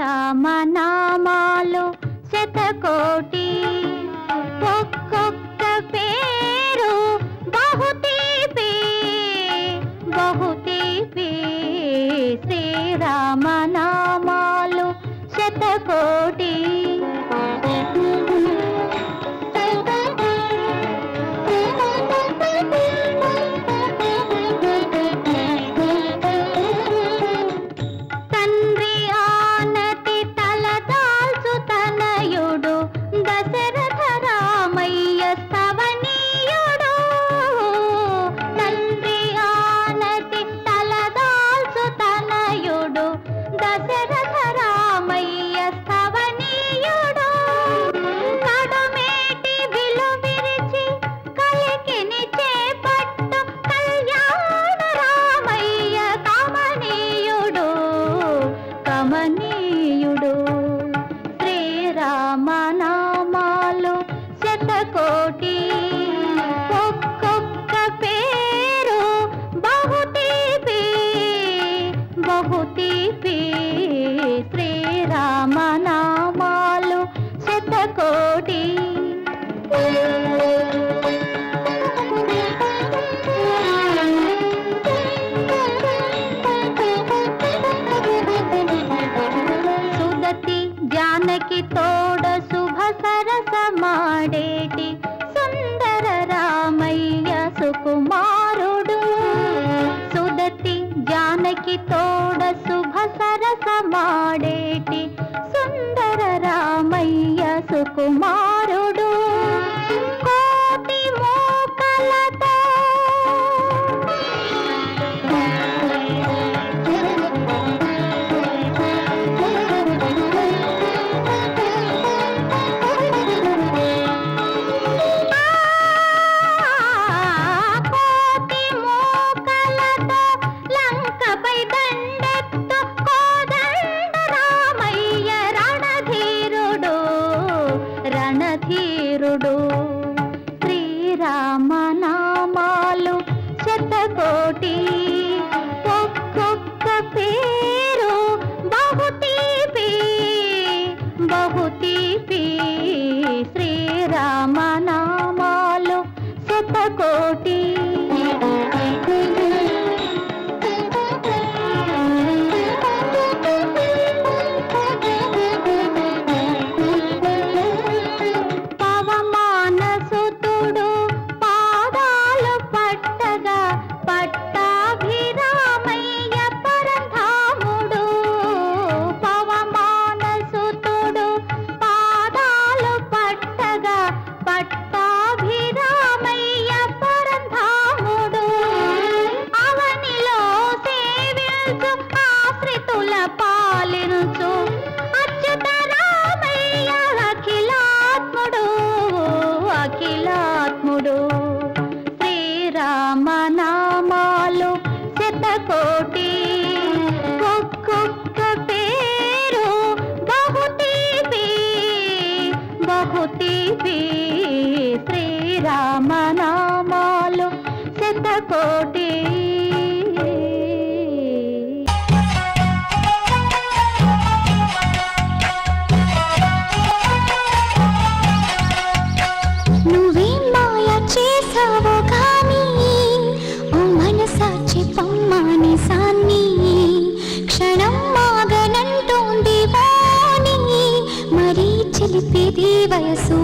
శ్రీరామనామాలు శతకోటి. ఒక్కొక్క పేరు బహుతీపి బహుతీపి. శ్రీరామనామాలు శతకోటి. జానకి తోడ శుభ సరస మాడేటి సుందర రామయ్య సుకుమారుడు. సుదతి జానకి తోడ శుభ సరస మాడేటి సుందర రామయ్య సుకుమారుడు. బహుతీపి శ్రీరామనామాలు శతకోటి. శ్రీరామనామాలు శతకోటి. నువ్వేం మాయ చేసావో కానీ ఓ మనసాచి పమ్మాని సాన్ని క్షణం మాగనంటోంది వాణి మరీ చిలిపిది వయసు